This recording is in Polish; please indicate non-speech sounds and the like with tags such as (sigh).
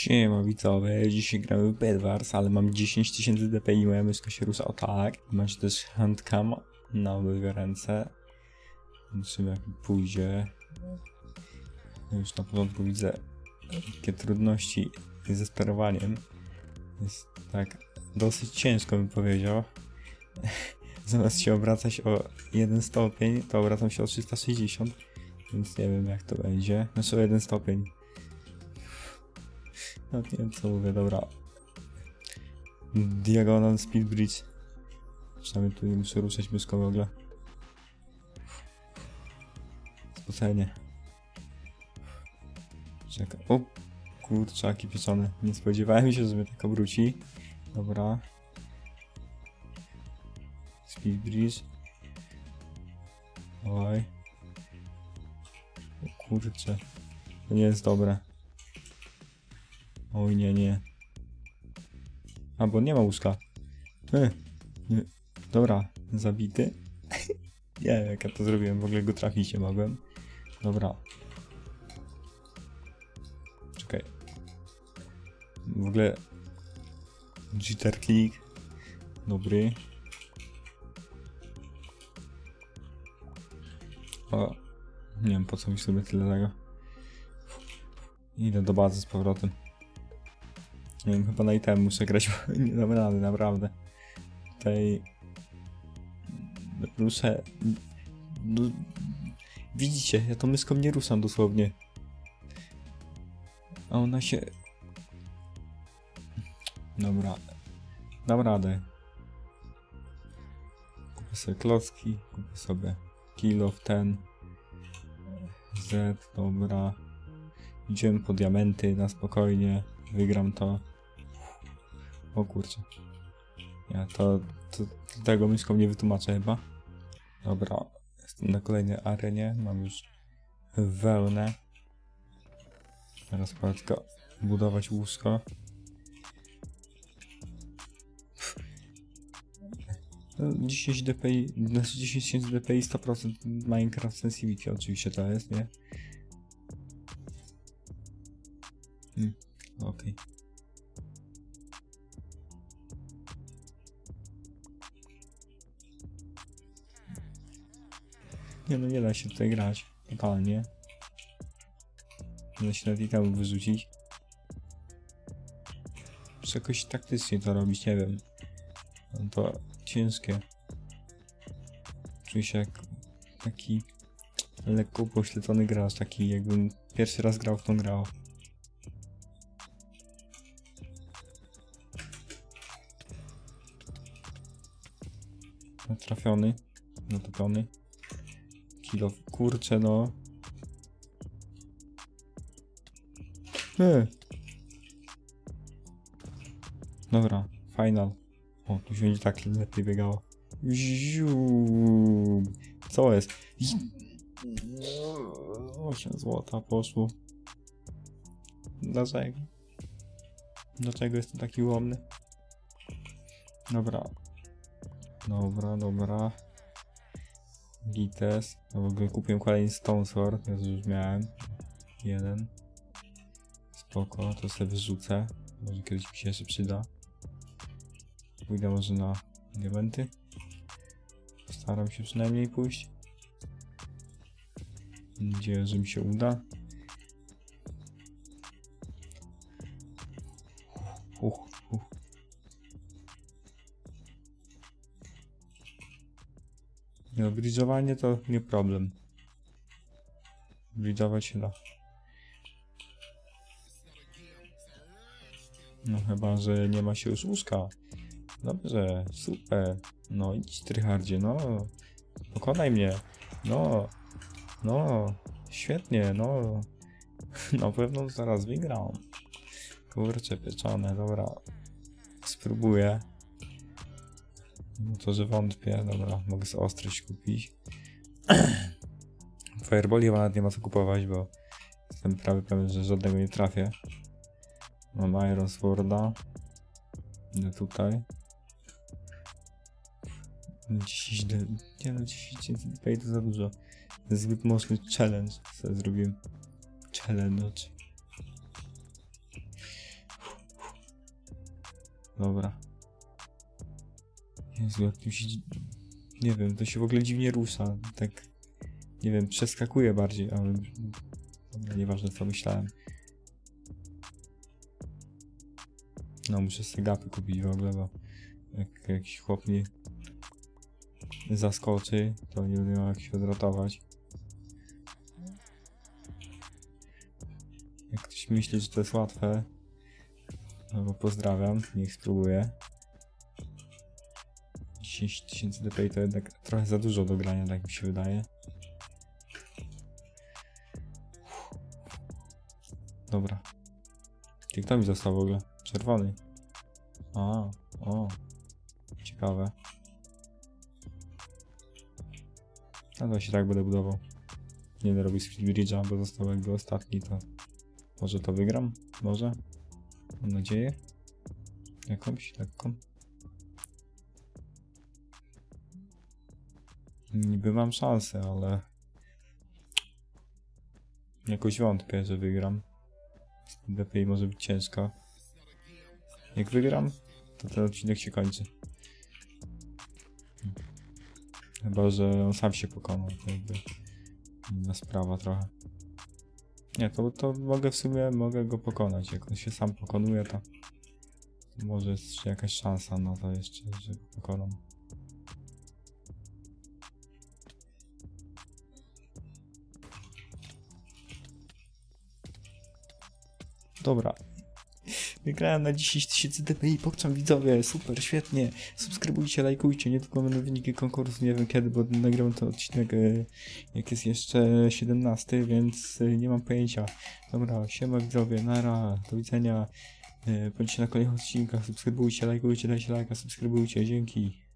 Siema widzowie, dzisiaj gramy w Bedwars, ale mam 10 tysięcy DPI, się rusza o tak. Macie też handcam na obydwie ręce. Zobaczymy jak pójdzie. Już na początku widzę takie trudności ze sterowaniem. Jest tak dosyć ciężko bym powiedział. (laughs) Zamiast się obracać o 1 stopień, to obracam się o 360. Więc nie wiem jak to będzie. Znaczy o 1 stopień. No nie wiem co mówię, dobra. Diagonal Speed Bridge. Przynajmniej tu nie muszę ruszać myszką w ogóle. Spocenie. Czekaj. O! Kurczaki pieczone. Nie spodziewałem się, że mnie tak obróci. Dobra. Speed Bridge. Oj. O kurcze. To nie jest dobre. Oj, nie, nie. A, bo nie ma łóżka. E, nie. Dobra, zabity. (laughs) nie wiem, jak ja to zrobiłem, w ogóle go trafić nie mogłem. Dobra. Czekaj. W ogóle... Jitter click. Dobry. O. Nie wiem, po co mi sobie tyle tego. Idę do bazy z powrotem. Nie wiem, chyba na item muszę grać, bo (laughs) nie dam rady, naprawdę. Tutaj... Ruszę... No, widzicie, ja to myską nie ruszam dosłownie. A ona się... Dobra. Dam radę. Kupię sobie klocki, kupię sobie kilo w ten. Z, dobra. Idziemy po diamenty na spokojnie. Wygram to. O kurczę. Ja to, to, to tego myszką nie wytłumaczę chyba. Dobra. Jestem na kolejnej arenie. Mam już wełnę. Teraz pora tylko budować łóżko. No, 10 dpi, znaczy 10 tysięcy dpi, 100% Minecraft Sensitivity oczywiście to jest, nie? Hmm, okej. Nie no, nie da się tutaj grać. Totalnie. Nie da się nawet wyrzucić. Muszę jakoś taktycznie to robić, nie wiem. No to ciężkie. Czuję się jak taki lekko pośledzony gracz, taki jakbym pierwszy raz grał w tą grę. Trafiony, natopiony. Kilo, kurczę no. E. Dobra, final. O, tu się będzie tak lepiej biegało. Ziu. Co jest? 8 złota poszło. Dlaczego? Dlaczego jestem taki ułomny? Dobra. Dobra, dobra. Gites. No w ogóle kupiłem kolejny Stone Sword, już miałem. Jeden. Spoko, to sobie wyrzucę. Może kiedyś mi się jeszcze przyda. Pójdę może na diamenty. Staram się przynajmniej pójść. Mam nadzieję, że mi się uda. Uch, uch. No, bridżowanie to nie problem. Bridżować się da. No chyba, że nie ma się już łóżka. Dobrze, super. No idź tryhardzie, no. Pokonaj mnie. No. No. Świetnie, no. Na pewno zaraz wygram. Kurczę, pieczone, dobra. Spróbuję. No to, że wątpię, dobra, mogę sobie ostrość kupić. (clears throat) Fireball chyba nawet nie ma co kupować, bo jestem prawie pewien, że żadnego nie trafię. Mam Iron Sworda. Idę tutaj. 10 de... Nie no, 10 DPI to za dużo. Zbyt mocny challenge sobie zrobiłem. Challenge. Dobra. Jezu, jak tu się... Nie wiem, to się w ogóle dziwnie rusza. Tak... Nie wiem, przeskakuje bardziej, ale... Nieważne co myślałem. No, muszę sobie gapy kupić w ogóle, bo... Jak jakiś chłop mnie... zaskoczy, to nie będę miał jak się odratować. Jak ktoś myśli, że to jest łatwe, no bo pozdrawiam, niech spróbuje. 10 tysięcy DPI to jednak trochę za dużo do grania, tak mi się wydaje. Dobra. Ty kto mi został w ogóle? Czerwony. A, o. Ciekawe. No to się tak będę budował. Nie będę robił speed bridge'a, bo został jakby ostatni, to może to wygram? Może? Mam nadzieję. Jakąś lekką. Niby mam szansę, ale jakoś wątpię, że wygram. Lepiej może być ciężko. Jak wygram, to ten odcinek się kończy. Chyba, że on sam się pokonał, to jakby inna sprawa trochę. Nie, to, to mogę w sumie, mogę go pokonać. Jak on się sam pokonuje, to może jest jakaś szansa na to jeszcze, że go pokonam. Dobra. Wygrałem na 10 tysięcy DPI, pokczam widzowie, super, świetnie. Subskrybujcie, lajkujcie, nie tylko będą wyniki konkursu, nie wiem kiedy, bo nagrałem ten odcinek, e, jak jest jeszcze 17, więc e, nie mam pojęcia. Dobra, siema widzowie, nara, do widzenia. E, Bądźcie na kolejnych odcinkach, subskrybujcie, lajkujcie, dajcie lajka, subskrybujcie, dzięki.